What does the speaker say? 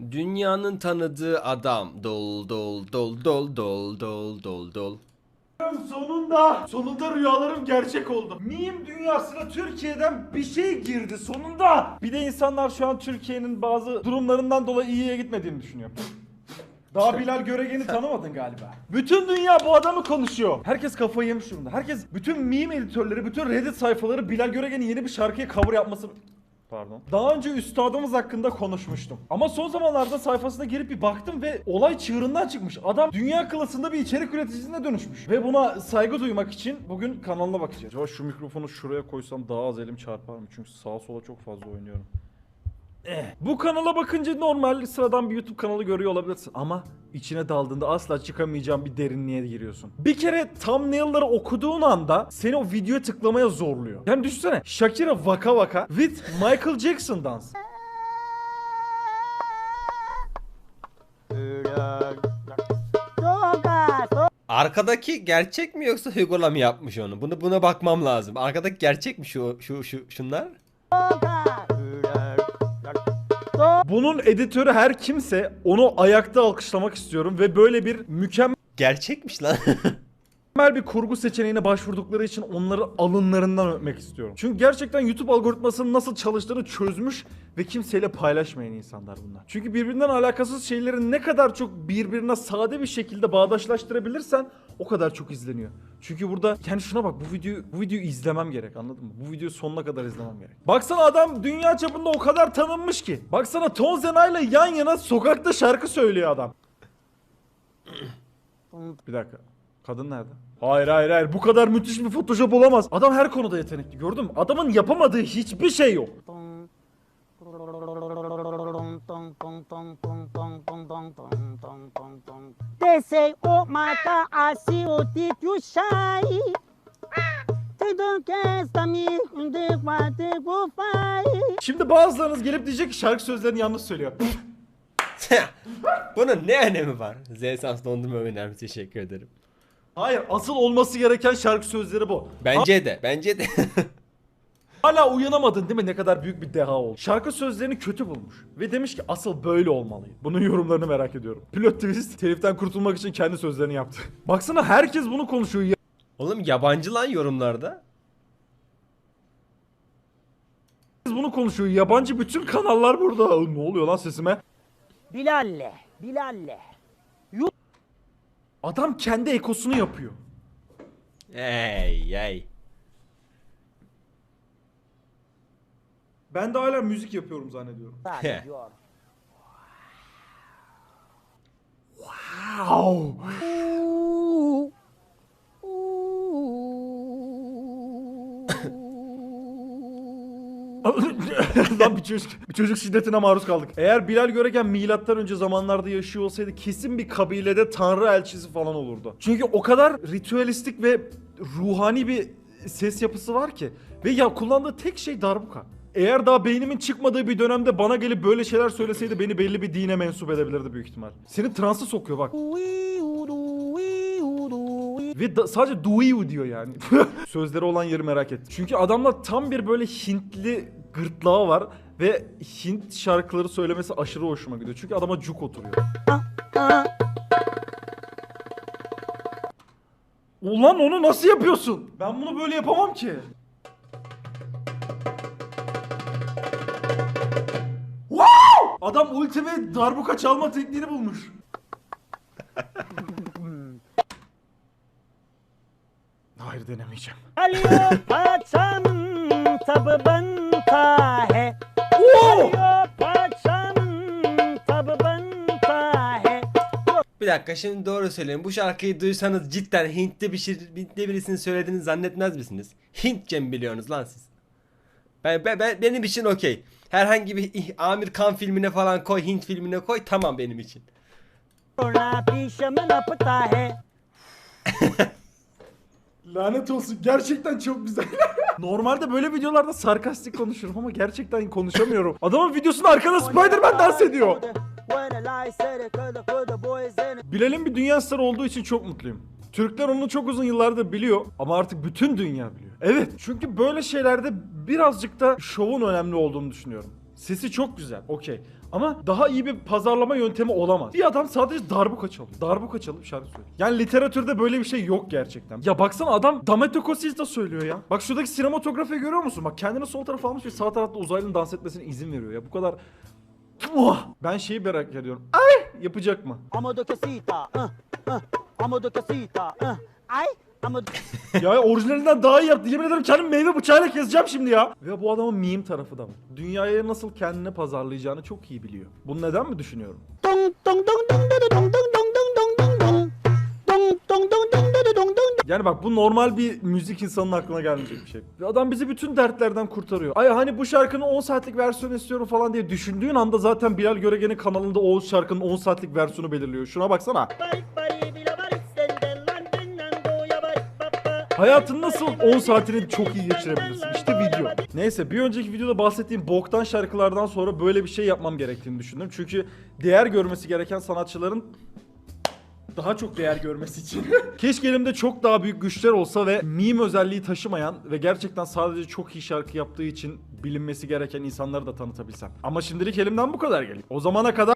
Dünyanın tanıdığı adam. Dol dol dol dol dol dol dol dol. Sonunda, sonunda rüyalarım gerçek oldu. Meme dünyasına Türkiye'den bir şey girdi sonunda. Bir de insanlar şu an Türkiye'nin bazı durumlarından dolayı iyiye gitmediğini düşünüyor. Daha Bilal Göregen'i tanımadın galiba. Bütün dünya bu adamı konuşuyor. Herkes kafayı yemiş durumda. Herkes, bütün meme editörleri, bütün Reddit sayfaları Bilal Göregen'in yeni bir şarkıya cover yapması... Pardon. Daha önce üstadımız hakkında konuşmuştum. Ama son zamanlarda sayfasına girip bir baktım ve olay çığırından çıkmış. Adam dünya klasında bir içerik üreticisine dönüşmüş. Ve buna saygı duymak için bugün kanalına bakacağız. Acaba şu mikrofonu şuraya koysam daha az elim çarpar mı? Çünkü sağa sola çok fazla oynuyorum. Eh. Bu kanala bakınca normal sıradan bir YouTube kanalı görüyor olabilirsin ama içine daldığında asla çıkamayacağın bir derinliğe giriyorsun. Bir kere thumbnail'ları okuduğun anda seni o videoya tıklamaya zorluyor. Yani düşünsene Shakira vaka vaka with Michael Jackson dans. Arkadaki gerçek mi yoksa Hugo'la mı yapmış onu? Bunu buna bakmam lazım. Arkadaki gerçek mi şu şu şu şunlar? Bunun editörü her kimse onu ayakta alkışlamak istiyorum ve böyle bir mükemmel Gerçekmiş lan. bir kurgu seçeneğine başvurdukları için onları alınlarından öpmek istiyorum. Çünkü gerçekten YouTube algoritmasının nasıl çalıştığını çözmüş ve kimseyle paylaşmayan insanlar bunlar. Çünkü birbirinden alakasız şeyleri ne kadar çok birbirine sade bir şekilde bağdaşlaştırabilirsen o kadar çok izleniyor. Çünkü burada yani şuna bak bu videoyu bu videoyu izlemem gerek anladın mı? Bu videoyu sonuna kadar izlemem gerek. Baksana adam dünya çapında o kadar tanınmış ki. Baksana Ton Zena'yla yan yana sokakta şarkı söylüyor adam. Bir dakika. Kadın nerede? Hayır hayır hayır bu kadar müthiş bir Photoshop olamaz. Adam her konuda yetenekli gördün mü? Adamın yapamadığı hiçbir şey yok. Desei o mata assim o titio chai. Que esta me de quatro go fai. Şimdi bazılarınız gelip diyecek ki şarkı sözlerini yanlış söylüyor. Bunun ne önemi var? Z-Sans dondurma önemli teşekkür ederim. Hayır asıl olması gereken şarkı sözleri bu. Bence de bence de. Hala uyanamadın değil mi ne kadar büyük bir deha oldu. Şarkı sözlerini kötü bulmuş. Ve demiş ki asıl böyle olmalıyım. Bunun yorumlarını merak ediyorum. Pilot twist teliften kurtulmak için kendi sözlerini yaptı. Baksana herkes bunu konuşuyor. ya. Oğlum yabancı lan yorumlarda. Herkes bunu konuşuyor. Yabancı bütün kanallar burada. Ne oluyor lan sesime? Bilalle, Bilalle. Adam kendi ekosunu yapıyor. Ey ey. Ben de hala müzik yapıyorum zannediyorum. Wow. Lan bir çocuk, bir çocuk şiddetine maruz kaldık. Eğer Bilal Göregen milattan önce zamanlarda yaşıyor olsaydı kesin bir kabilede tanrı elçisi falan olurdu. Çünkü o kadar ritüelistik ve ruhani bir ses yapısı var ki. Ve ya kullandığı tek şey darbuka. Eğer daha beynimin çıkmadığı bir dönemde bana gelip böyle şeyler söyleseydi beni belli bir dine mensup edebilirdi büyük ihtimal. Seni transa sokuyor bak. Ve da- sadece duyu diyor yani. Sözleri olan yeri merak et. Çünkü adamla tam bir böyle Hintli gırtlağı var ve Hint şarkıları söylemesi aşırı hoşuma gidiyor. Çünkü adama cuk oturuyor. Ulan onu nasıl yapıyorsun? Ben bunu böyle yapamam ki. Adam ulti ve darbuka çalma tekniğini bulmuş. Hayır denemeyeceğim. Aliyo paçam tab banta hai. Oo! Aliyo paçam tab banta hai. Bir dakika şimdi doğru söyleyin. Bu şarkıyı duysanız cidden Hintli bir şey, Hintli birisinin söylediğini zannetmez misiniz? Hintçe mi biliyorsunuz lan siz? Ben, ben, ben- benim için okey. Herhangi bir Amir Khan filmine falan koy, Hint filmine koy tamam benim için. Lanet olsun gerçekten çok güzel. Normalde böyle videolarda sarkastik konuşurum ama gerçekten konuşamıyorum. Adamın videosunda arkada Spider-Man dans ediyor. Bilal'in bir dünya starı olduğu için çok mutluyum. Türkler onu çok uzun yıllardır biliyor ama artık bütün dünya biliyor. Evet çünkü böyle şeylerde birazcık da şovun önemli olduğunu düşünüyorum. Sesi çok güzel okey Ama daha iyi bir pazarlama yöntemi olamaz. Bir adam sadece darbuka çalıyor. Darbuka çalıp şarkı söylüyor. Yani literatürde böyle bir şey yok gerçekten. Ya baksana adam Dametokosiz de söylüyor ya. Bak şuradaki sinematografiyi görüyor musun? Bak kendini sol tarafa almış ve sağ tarafta uzaylının dans etmesine izin veriyor ya. Bu kadar... Ben şeyi merak ediyorum. Ay! Yapacak mı? Casita, uh, uh, amo de casita, uh. Ay, de... ya orijinalinden daha iyi yaptı. Yemin ederim kendim meyve bıçağıyla keseceğim şimdi ya. Ve bu adamın meme tarafı da var. Dünyaya nasıl kendini pazarlayacağını çok iyi biliyor. Bunu neden mi düşünüyorum? Dong, dong, dong, dong, dong, dong, dong, dong, dong, dong, dong. Dong, dong, dong, dong, dong, dong, dong. Yani bak bu normal bir müzik insanının aklına gelmeyecek bir şey. Adam bizi bütün dertlerden kurtarıyor. Ay hani bu şarkının 10 saatlik versiyonu istiyorum falan diye düşündüğün anda zaten Bilal Göregen'in kanalında o şarkının 10 saatlik versiyonu belirliyor. Şuna baksana. Barik, bari, Hayatın nasıl 10 saatini çok iyi geçirebilirsin? İşte video. Neyse bir önceki videoda bahsettiğim boktan şarkılardan sonra böyle bir şey yapmam gerektiğini düşündüm. Çünkü değer görmesi gereken sanatçıların daha çok değer görmesi için. Keşke elimde çok daha büyük güçler olsa ve meme özelliği taşımayan ve gerçekten sadece çok iyi şarkı yaptığı için bilinmesi gereken insanları da tanıtabilsem. Ama şimdilik elimden bu kadar geliyor. O zamana kadar